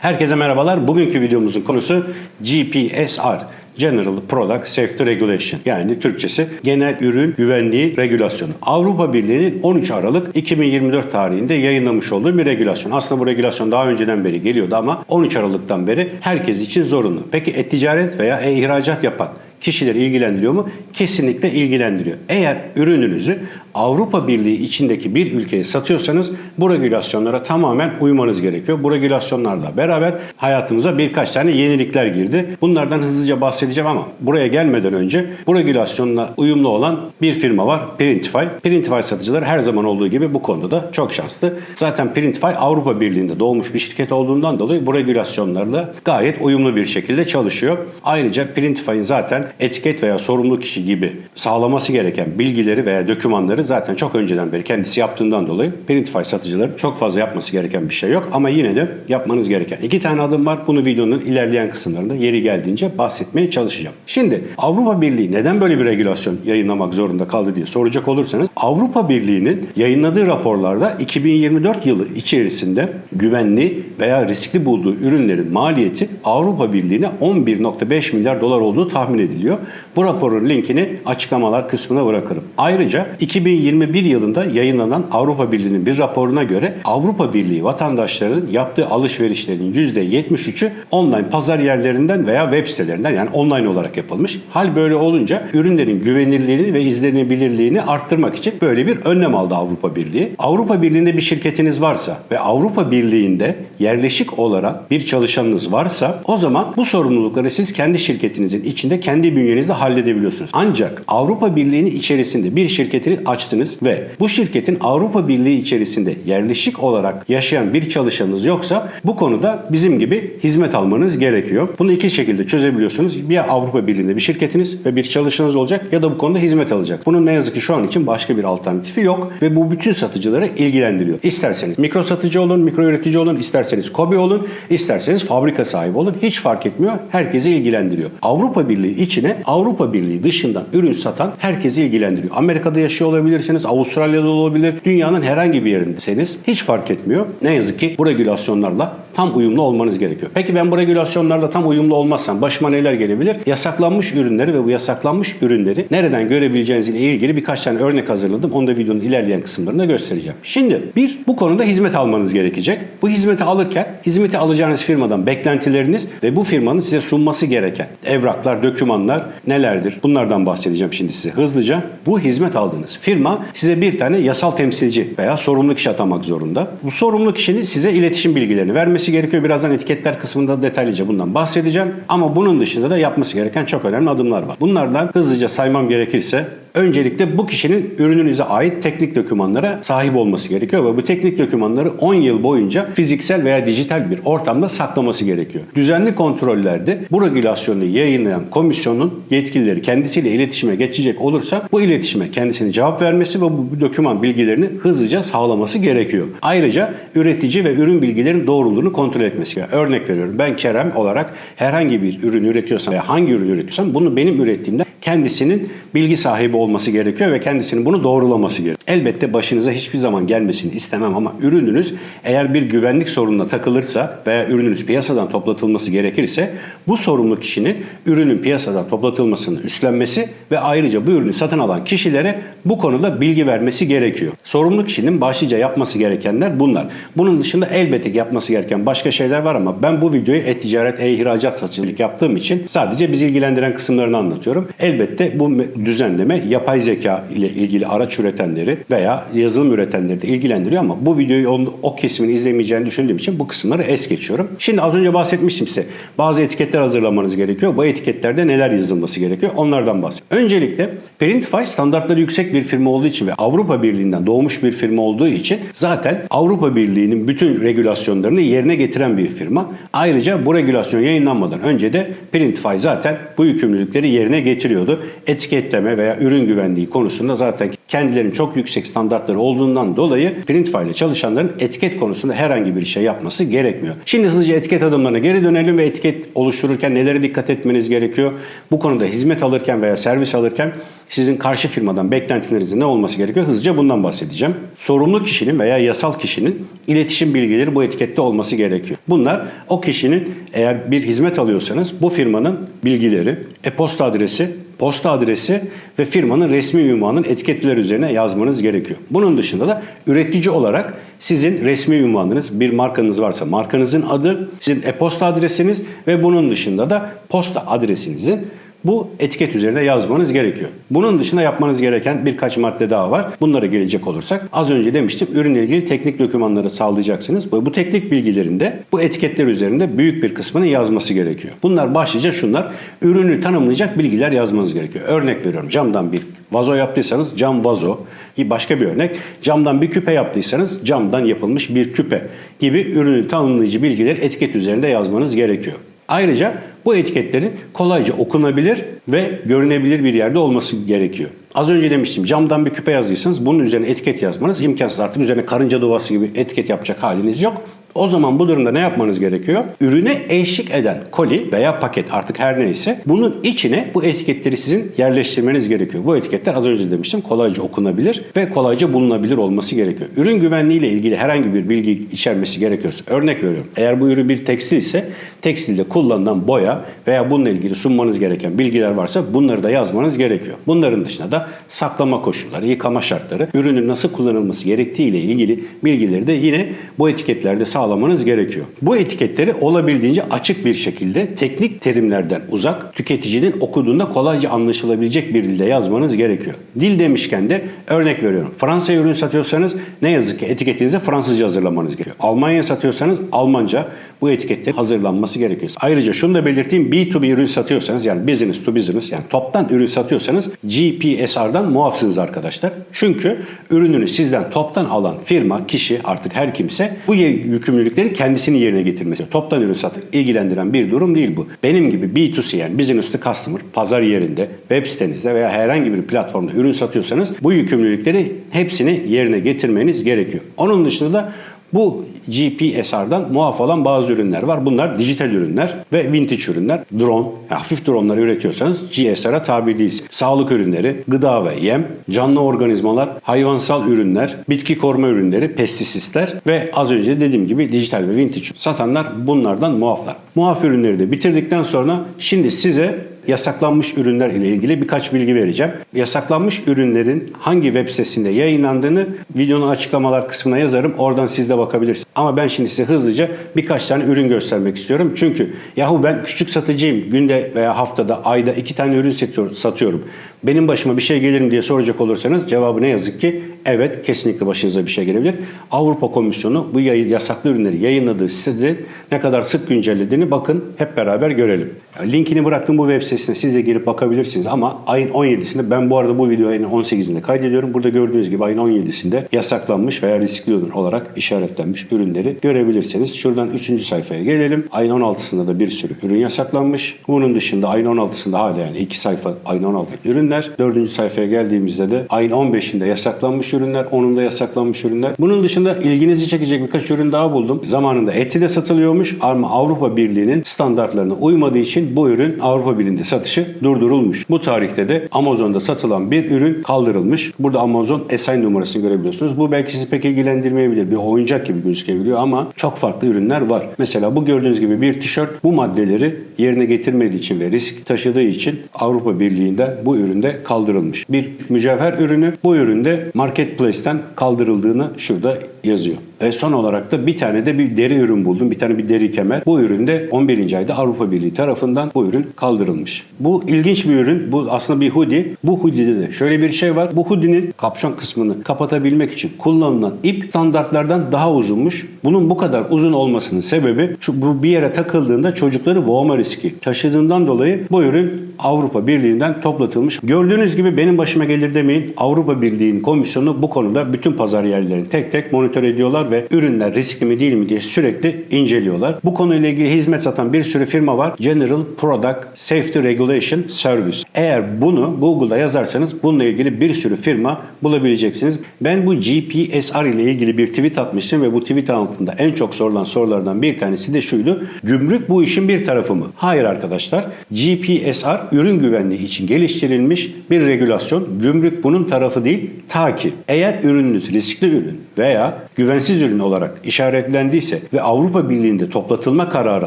Herkese merhabalar. Bugünkü videomuzun konusu GPSR. General Product Safety Regulation yani Türkçesi Genel Ürün Güvenliği Regülasyonu. Avrupa Birliği'nin 13 Aralık 2024 tarihinde yayınlamış olduğu bir regülasyon. Aslında bu regülasyon daha önceden beri geliyordu ama 13 Aralık'tan beri herkes için zorunlu. Peki e-ticaret veya e-ihracat yapan kişileri ilgilendiriyor mu? Kesinlikle ilgilendiriyor. Eğer ürününüzü Avrupa Birliği içindeki bir ülkeye satıyorsanız bu regülasyonlara tamamen uymanız gerekiyor. Bu regülasyonlarla beraber hayatımıza birkaç tane yenilikler girdi. Bunlardan hızlıca bahsedeceğim ama buraya gelmeden önce bu regülasyonla uyumlu olan bir firma var. Printify. Printify satıcıları her zaman olduğu gibi bu konuda da çok şanslı. Zaten Printify Avrupa Birliği'nde doğmuş bir şirket olduğundan dolayı bu regülasyonlarla gayet uyumlu bir şekilde çalışıyor. Ayrıca Printify'ın zaten etiket veya sorumlu kişi gibi sağlaması gereken bilgileri veya dokümanları zaten çok önceden beri kendisi yaptığından dolayı Printify satıcıları çok fazla yapması gereken bir şey yok. Ama yine de yapmanız gereken iki tane adım var. Bunu videonun ilerleyen kısımlarında yeri geldiğince bahsetmeye çalışacağım. Şimdi Avrupa Birliği neden böyle bir regülasyon yayınlamak zorunda kaldı diye soracak olursanız Avrupa Birliği'nin yayınladığı raporlarda 2024 yılı içerisinde güvenli veya riskli bulduğu ürünlerin maliyeti Avrupa Birliği'ne 11.5 milyar dolar olduğu tahmin ediliyor. Bu raporun linkini açıklamalar kısmına bırakırım. Ayrıca 2021 yılında yayınlanan Avrupa Birliği'nin bir raporuna göre Avrupa Birliği vatandaşlarının yaptığı alışverişlerin %73'ü online pazar yerlerinden veya web sitelerinden yani online olarak yapılmış. Hal böyle olunca ürünlerin güvenilirliğini ve izlenebilirliğini arttırmak için böyle bir önlem aldı Avrupa Birliği. Avrupa Birliği'nde bir şirketiniz varsa ve Avrupa Birliği'nde yerleşik olarak bir çalışanınız varsa o zaman bu sorumlulukları siz kendi şirketinizin içinde kendi bünyenizde halledebiliyorsunuz. Ancak Avrupa Birliği'nin içerisinde bir şirketini açtınız ve bu şirketin Avrupa Birliği içerisinde yerleşik olarak yaşayan bir çalışanınız yoksa bu konuda bizim gibi hizmet almanız gerekiyor. Bunu iki şekilde çözebiliyorsunuz. Ya Avrupa Birliği'nde bir şirketiniz ve bir çalışanınız olacak ya da bu konuda hizmet alacak. Bunun ne yazık ki şu an için başka bir alternatifi yok ve bu bütün satıcıları ilgilendiriyor. İsterseniz mikro satıcı olun, mikro üretici olun, isterseniz kobi olun, isterseniz fabrika sahibi olun. Hiç fark etmiyor. Herkesi ilgilendiriyor. Avrupa Birliği içine Avrupa Birliği dışından ürün satan herkesi ilgilendiriyor. Amerika'da yaşıyor olabilirsiniz, Avustralya'da olabilir, dünyanın herhangi bir yerindeseniz hiç fark etmiyor. Ne yazık ki bu regülasyonlarla tam uyumlu olmanız gerekiyor. Peki ben bu regülasyonlarla tam uyumlu olmazsam başıma neler gelebilir? Yasaklanmış ürünleri ve bu yasaklanmış ürünleri nereden görebileceğinizle ilgili birkaç tane örnek hazırladım. Onu da videonun ilerleyen kısımlarında göstereceğim. Şimdi bir bu konuda hizmet almanız gerekecek. Bu hizmeti alırken hizmeti alacağınız firmadan beklentileriniz ve bu firmanın size sunması gereken evraklar, dokümanlar nelerdir? Bunlardan bahsedeceğim şimdi size hızlıca. Bu hizmet aldığınız firma size bir tane yasal temsilci veya sorumlu kişi atamak zorunda. Bu sorumlu kişinin size iletişim bilgilerini vermesi gerekiyor. Birazdan etiketler kısmında detaylıca bundan bahsedeceğim. Ama bunun dışında da yapması gereken çok önemli adımlar var. Bunlardan hızlıca saymam gerekirse Öncelikle bu kişinin ürününüze ait teknik dokümanlara sahip olması gerekiyor ve bu teknik dokümanları 10 yıl boyunca fiziksel veya dijital bir ortamda saklaması gerekiyor. Düzenli kontrollerde bu regülasyonu yayınlayan komisyonun yetkilileri kendisiyle iletişime geçecek olursa bu iletişime kendisine cevap vermesi ve bu doküman bilgilerini hızlıca sağlaması gerekiyor. Ayrıca üretici ve ürün bilgilerinin doğruluğunu kontrol etmesi gerekiyor. Örnek veriyorum ben Kerem olarak herhangi bir ürün üretiyorsam veya hangi ürün üretiyorsam bunu benim ürettiğimde kendisinin bilgi sahibi olması gerekiyor ve kendisinin bunu doğrulaması gerekiyor. Elbette başınıza hiçbir zaman gelmesini istemem ama ürününüz eğer bir güvenlik sorununa takılırsa veya ürününüz piyasadan toplatılması gerekirse bu sorumlu kişinin ürünün piyasadan toplatılmasını üstlenmesi ve ayrıca bu ürünü satın alan kişilere bu konuda bilgi vermesi gerekiyor. Sorumlu kişinin başlıca yapması gerekenler bunlar. Bunun dışında elbette yapması gereken başka şeyler var ama ben bu videoyu e-ticaret, e-ihracat satıcılık yaptığım için sadece bizi ilgilendiren kısımlarını anlatıyorum. Elbette bu düzenleme yapay zeka ile ilgili araç üretenleri veya yazılım üretenleri de ilgilendiriyor ama bu videoyu onun, o kesimin izlemeyeceğini düşündüğüm için bu kısımları es geçiyorum. Şimdi az önce bahsetmiştim size. Bazı etiketler hazırlamanız gerekiyor. Bu etiketlerde neler yazılması gerekiyor? Onlardan bahsedeyim. Öncelikle Printify standartları yüksek bir firma olduğu için ve Avrupa Birliği'nden doğmuş bir firma olduğu için zaten Avrupa Birliği'nin bütün regülasyonlarını yerine getiren bir firma. Ayrıca bu regülasyon yayınlanmadan önce de Printify zaten bu yükümlülükleri yerine getiriyordu. Etiketleme veya ürün güvenliği konusunda zaten kendilerinin çok yüksek standartları olduğundan dolayı Printify ile çalışanların etiket konusunda herhangi bir şey yapması gerekmiyor. Şimdi hızlıca etiket adımlarına geri dönelim ve etiket oluştururken nelere dikkat etmeniz gerekiyor? Bu konuda hizmet alırken veya servis alırken sizin karşı firmadan beklentilerinizin ne olması gerekiyor? Hızlıca bundan bahsedeceğim. Sorumlu kişinin veya yasal kişinin iletişim bilgileri bu etikette olması gerekiyor. Bunlar o kişinin eğer bir hizmet alıyorsanız bu firmanın bilgileri, e-posta adresi, posta adresi ve firmanın resmi ünvanının etiketler üzerine yazmanız gerekiyor. Bunun dışında da üretici olarak sizin resmi ünvanınız, bir markanız varsa markanızın adı, sizin e-posta adresiniz ve bunun dışında da posta adresinizin bu etiket üzerine yazmanız gerekiyor. Bunun dışında yapmanız gereken birkaç madde daha var. Bunlara gelecek olursak az önce demiştim ürünle ilgili teknik dokümanları sağlayacaksınız. Bu bu teknik bilgilerinde bu etiketler üzerinde büyük bir kısmını yazması gerekiyor. Bunlar başlıca şunlar. Ürünü tanımlayacak bilgiler yazmanız gerekiyor. Örnek veriyorum camdan bir vazo yaptıysanız cam vazo. Başka bir örnek camdan bir küpe yaptıysanız camdan yapılmış bir küpe gibi ürünü tanımlayıcı bilgileri etiket üzerinde yazmanız gerekiyor. Ayrıca bu etiketlerin kolayca okunabilir ve görünebilir bir yerde olması gerekiyor. Az önce demiştim camdan bir küpe yazdıysanız bunun üzerine etiket yazmanız imkansız. Artık üzerine karınca duvası gibi etiket yapacak haliniz yok. O zaman bu durumda ne yapmanız gerekiyor? Ürüne eşlik eden koli veya paket artık her neyse bunun içine bu etiketleri sizin yerleştirmeniz gerekiyor. Bu etiketler az önce demiştim kolayca okunabilir ve kolayca bulunabilir olması gerekiyor. Ürün güvenliği ile ilgili herhangi bir bilgi içermesi gerekiyorsa örnek veriyorum. Eğer bu ürün bir tekstil ise tekstilde kullanılan boya veya bununla ilgili sunmanız gereken bilgiler varsa bunları da yazmanız gerekiyor. Bunların dışında da saklama koşulları, yıkama şartları, ürünün nasıl kullanılması gerektiği ile ilgili bilgileri de yine bu etiketlerde sağlamanız gerekiyor. Bu etiketleri olabildiğince açık bir şekilde teknik terimlerden uzak, tüketicinin okuduğunda kolayca anlaşılabilecek bir dilde yazmanız gerekiyor. Dil demişken de örnek veriyorum. Fransa'ya ürün satıyorsanız ne yazık ki etiketinizi Fransızca hazırlamanız gerekiyor. Almanya'ya satıyorsanız Almanca bu etiketlerin hazırlanması gerekiyor. Ayrıca şunu da belirteyim. B2B ürün satıyorsanız yani business to business yani toptan ürün satıyorsanız GPSR'dan muafsınız arkadaşlar. Çünkü ürününü sizden toptan alan firma, kişi artık her kimse bu yükümlülükleri kendisinin yerine getirmesi. Toptan ürün satıp ilgilendiren bir durum değil bu. Benim gibi B2C yani business to customer pazar yerinde, web sitenizde veya herhangi bir platformda ürün satıyorsanız bu yükümlülükleri hepsini yerine getirmeniz gerekiyor. Onun dışında da bu GPSR'dan muaf olan bazı ürünler var. Bunlar dijital ürünler ve vintage ürünler. Drone, hafif droneları üretiyorsanız GSR'a tabi değilsiniz. Sağlık ürünleri, gıda ve yem, canlı organizmalar, hayvansal ürünler, bitki koruma ürünleri, pestisitler ve az önce dediğim gibi dijital ve vintage satanlar bunlardan muaflar. Muaf ürünleri de bitirdikten sonra şimdi size yasaklanmış ürünler ile ilgili birkaç bilgi vereceğim. Yasaklanmış ürünlerin hangi web sitesinde yayınlandığını videonun açıklamalar kısmına yazarım. Oradan siz de bakabilirsiniz. Ama ben şimdi size hızlıca birkaç tane ürün göstermek istiyorum. Çünkü yahu ben küçük satıcıyım. Günde veya haftada, ayda iki tane ürün satıyorum. Benim başıma bir şey gelir mi diye soracak olursanız cevabı ne yazık ki evet kesinlikle başınıza bir şey gelebilir. Avrupa Komisyonu bu yasaklı ürünleri yayınladığı sitede ne kadar sık güncellediğini bakın hep beraber görelim. Linkini bıraktım bu web sitesine siz de girip bakabilirsiniz ama ayın 17'sinde ben bu arada bu videoyu ayın 18'inde kaydediyorum. Burada gördüğünüz gibi ayın 17'sinde yasaklanmış veya riskli ürün olarak işaretlenmiş ürünleri görebilirsiniz. Şuradan 3. sayfaya gelelim. Ayın 16'sında da bir sürü ürün yasaklanmış. Bunun dışında ayın 16'sında hala yani 2 sayfa ayın 16 ürünler. 4. sayfaya geldiğimizde de ayın 15'inde yasaklanmış ürünler, 10'unda yasaklanmış ürünler. Bunun dışında ilginizi çekecek birkaç ürün daha buldum. Zamanında Etsy'de satılıyormuş ama Avrupa Birliği'nin standartlarına uymadığı için bu ürün Avrupa Birliği'nde satışı durdurulmuş. Bu tarihte de Amazon'da satılan bir ürün kaldırılmış. Burada Amazon SI numarasını görebiliyorsunuz. Bu belki sizi pek ilgilendirmeyebilir. Bir oyuncak gibi gözükebiliyor ama çok farklı ürünler var. Mesela bu gördüğünüz gibi bir tişört bu maddeleri yerine getirmediği için ve risk taşıdığı için Avrupa Birliği'nde bu üründe kaldırılmış. Bir mücevher ürünü bu üründe Marketplace'ten kaldırıldığını şurada yazıyor. Ve son olarak da bir tane de bir deri ürün buldum. Bir tane bir deri kemer. Bu ürün de 11. ayda Avrupa Birliği tarafından bu ürün kaldırılmış. Bu ilginç bir ürün. Bu aslında bir hoodie. Bu hoodie'de de şöyle bir şey var. Bu hoodie'nin kapşon kısmını kapatabilmek için kullanılan ip standartlardan daha uzunmuş. Bunun bu kadar uzun olmasının sebebi şu bu bir yere takıldığında çocukları boğma riski taşıdığından dolayı bu ürün Avrupa Birliği'nden toplatılmış. Gördüğünüz gibi benim başıma gelir demeyin. Avrupa Birliği'nin komisyonu bu konuda bütün pazar yerlerini tek tek monitör ediyorlar ve ürünler riskli mi değil mi diye sürekli inceliyorlar. Bu konuyla ilgili hizmet satan bir sürü firma var. General Product Safety Regulation Service. Eğer bunu Google'da yazarsanız bununla ilgili bir sürü firma bulabileceksiniz. Ben bu GPSR ile ilgili bir tweet atmıştım ve bu tweet altında en çok sorulan sorulardan bir tanesi de şuydu. Gümrük bu işin bir tarafı mı? Hayır arkadaşlar. GPSR ürün güvenliği için geliştirilmiş bir regülasyon. Gümrük bunun tarafı değil. Ta ki eğer ürününüz riskli ürün veya güvensiz ürün olarak işaretlendiyse ve Avrupa Birliği'nde toplatılma kararı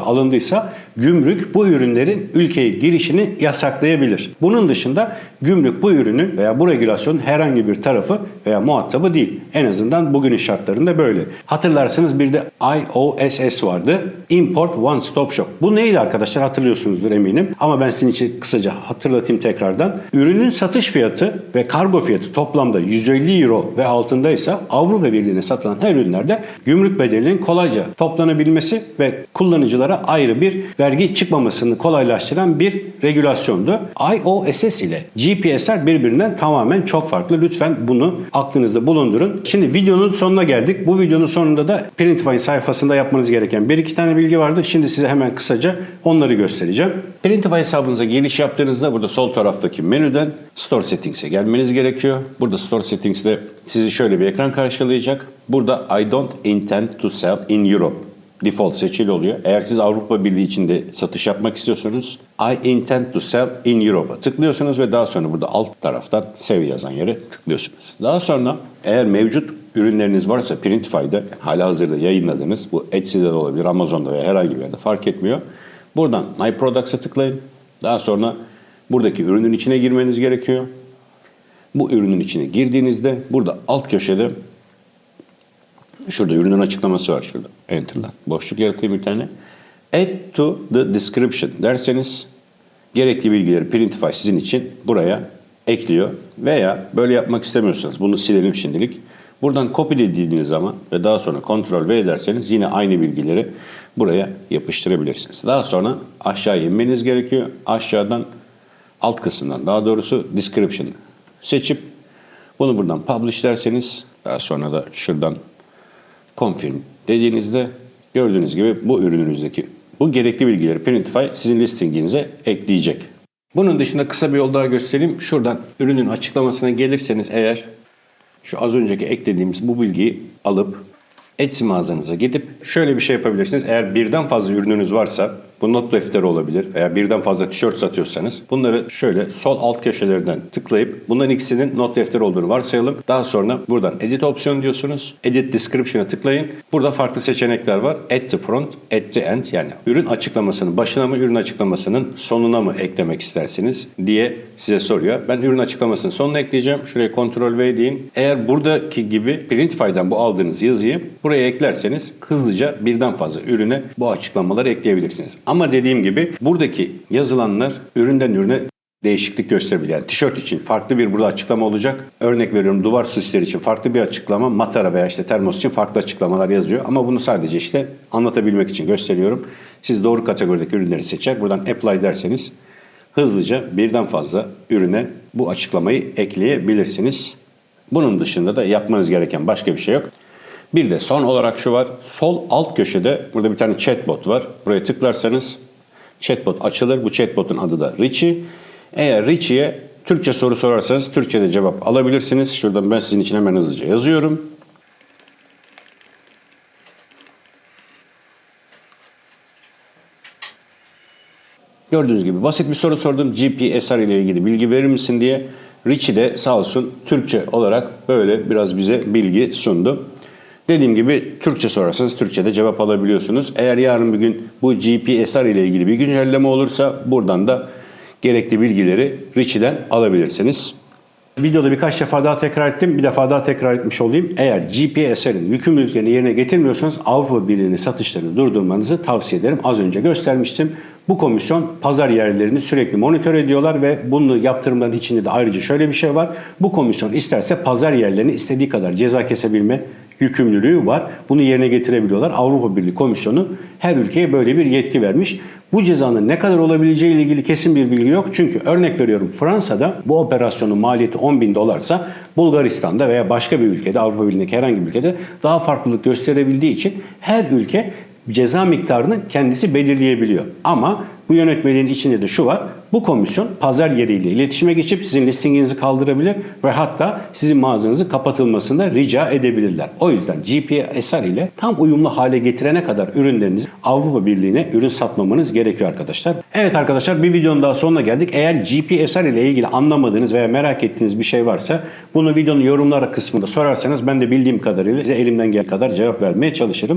alındıysa gümrük bu ürünlerin ülkeye girişini yasaklayabilir. Bunun dışında gümrük bu ürünün veya bu regülasyonun herhangi bir tarafı veya muhatabı değil. En azından bugünün şartlarında böyle. Hatırlarsınız bir de IOSS vardı. Import One Stop Shop. Bu neydi arkadaşlar hatırlıyorsunuzdur eminim. Ama ben sizin için kısaca hatırlatayım tekrardan. Ürünün satış fiyatı ve kargo fiyatı toplamda 150 euro ve altındaysa Avrupa Birliği'ne satılan her ürünlerde gümrük bedelinin kolayca toplanabilmesi ve kullanıcılara ayrı bir vergi çıkmamasını kolaylaştıran bir regülasyondu. IOSS ile GPSR birbirinden tamamen çok farklı. Lütfen bunu aklınızda bulundurun. Şimdi videonun sonuna geldik. Bu videonun sonunda da Printify'in sayfasında yapmanız gereken bir iki tane bilgi vardı. Şimdi size hemen kısaca onları göstereceğim. Printify hesabınıza giriş yaptığınızda burada sol taraftaki menüden Store Settings'e gelmeniz gerekiyor. Burada Store Settings'te sizi şöyle bir ekran karşılayacak. Burada I don't intend to sell in Europe default seçili oluyor. Eğer siz Avrupa Birliği içinde satış yapmak istiyorsanız I intend to sell in Europe'a tıklıyorsunuz ve daha sonra burada alt taraftan save yazan yere tıklıyorsunuz. Daha sonra eğer mevcut ürünleriniz varsa Printify'da hala hazırda yayınladığınız bu Etsy'de de olabilir, Amazon'da veya herhangi bir yerde fark etmiyor. Buradan My Products'a tıklayın. Daha sonra buradaki ürünün içine girmeniz gerekiyor. Bu ürünün içine girdiğinizde burada alt köşede Şurada ürünün açıklaması var şurada. Enter'la. Boşluk yaratayım bir tane. Add to the description derseniz gerekli bilgileri Printify sizin için buraya ekliyor. Veya böyle yapmak istemiyorsanız bunu silelim şimdilik. Buradan copy dediğiniz zaman ve daha sonra Ctrl V ederseniz yine aynı bilgileri buraya yapıştırabilirsiniz. Daha sonra aşağı inmeniz gerekiyor. Aşağıdan alt kısımdan daha doğrusu description seçip bunu buradan publish derseniz daha sonra da şuradan confirm dediğinizde gördüğünüz gibi bu ürününüzdeki bu gerekli bilgileri Printify sizin listinginize ekleyecek. Bunun dışında kısa bir yol daha göstereyim. Şuradan ürünün açıklamasına gelirseniz eğer şu az önceki eklediğimiz bu bilgiyi alıp Etsy mağazanıza gidip şöyle bir şey yapabilirsiniz. Eğer birden fazla ürününüz varsa bu not defteri olabilir veya birden fazla tişört satıyorsanız bunları şöyle sol alt köşelerden tıklayıp bunların ikisinin not defteri olduğunu varsayalım. Daha sonra buradan edit opsiyonu diyorsunuz. Edit description'a tıklayın. Burada farklı seçenekler var. At the front, at the end yani ürün açıklamasının başına mı ürün açıklamasının sonuna mı eklemek istersiniz diye size soruyor. Ben ürün açıklamasının sonuna ekleyeceğim. Şuraya Ctrl V deyin. Eğer buradaki gibi Printify'dan bu aldığınız yazıyı buraya eklerseniz hızlıca birden fazla ürüne bu açıklamaları ekleyebilirsiniz. Ama dediğim gibi buradaki yazılanlar üründen ürüne değişiklik gösterebilir. Yani tişört için farklı bir burada açıklama olacak. Örnek veriyorum duvar süsleri için farklı bir açıklama, matara veya işte termos için farklı açıklamalar yazıyor. Ama bunu sadece işte anlatabilmek için gösteriyorum. Siz doğru kategorideki ürünleri seçer. Buradan apply derseniz hızlıca birden fazla ürüne bu açıklamayı ekleyebilirsiniz. Bunun dışında da yapmanız gereken başka bir şey yok. Bir de son olarak şu var. Sol alt köşede burada bir tane chatbot var. Buraya tıklarsanız chatbot açılır. Bu chatbotun adı da Richie. Eğer Richie'ye Türkçe soru sorarsanız Türkçe'de cevap alabilirsiniz. Şuradan ben sizin için hemen hızlıca yazıyorum. Gördüğünüz gibi basit bir soru sordum. GPSR ile ilgili bilgi verir misin diye. Richie de sağ olsun Türkçe olarak böyle biraz bize bilgi sundu. Dediğim gibi Türkçe sorarsanız Türkçe'de cevap alabiliyorsunuz. Eğer yarın bir gün bu GPSR ile ilgili bir güncelleme olursa buradan da gerekli bilgileri Richie'den alabilirsiniz. Videoda birkaç defa daha tekrar ettim. Bir defa daha tekrar etmiş olayım. Eğer GPSR'in yükümlülüklerini yerine getirmiyorsanız Avrupa Birliği'nin satışlarını durdurmanızı tavsiye ederim. Az önce göstermiştim. Bu komisyon pazar yerlerini sürekli monitör ediyorlar ve bunu yaptırımların içinde de ayrıca şöyle bir şey var. Bu komisyon isterse pazar yerlerini istediği kadar ceza kesebilme yükümlülüğü var. Bunu yerine getirebiliyorlar. Avrupa Birliği Komisyonu her ülkeye böyle bir yetki vermiş. Bu cezanın ne kadar olabileceği ile ilgili kesin bir bilgi yok. Çünkü örnek veriyorum Fransa'da bu operasyonun maliyeti 10 bin dolarsa Bulgaristan'da veya başka bir ülkede Avrupa Birliği'ndeki herhangi bir ülkede daha farklılık gösterebildiği için her ülke ceza miktarını kendisi belirleyebiliyor. Ama bu yönetmeliğin içinde de şu var. Bu komisyon pazar yeriyle iletişime geçip sizin listinginizi kaldırabilir ve hatta sizin mağazanızın kapatılmasını rica edebilirler. O yüzden GPSR ile tam uyumlu hale getirene kadar ürünlerinizi Avrupa Birliği'ne ürün satmamanız gerekiyor arkadaşlar. Evet arkadaşlar bir videonun daha sonuna geldik. Eğer GPSR ile ilgili anlamadığınız veya merak ettiğiniz bir şey varsa bunu videonun yorumlara kısmında sorarsanız ben de bildiğim kadarıyla size elimden gelen kadar cevap vermeye çalışırım.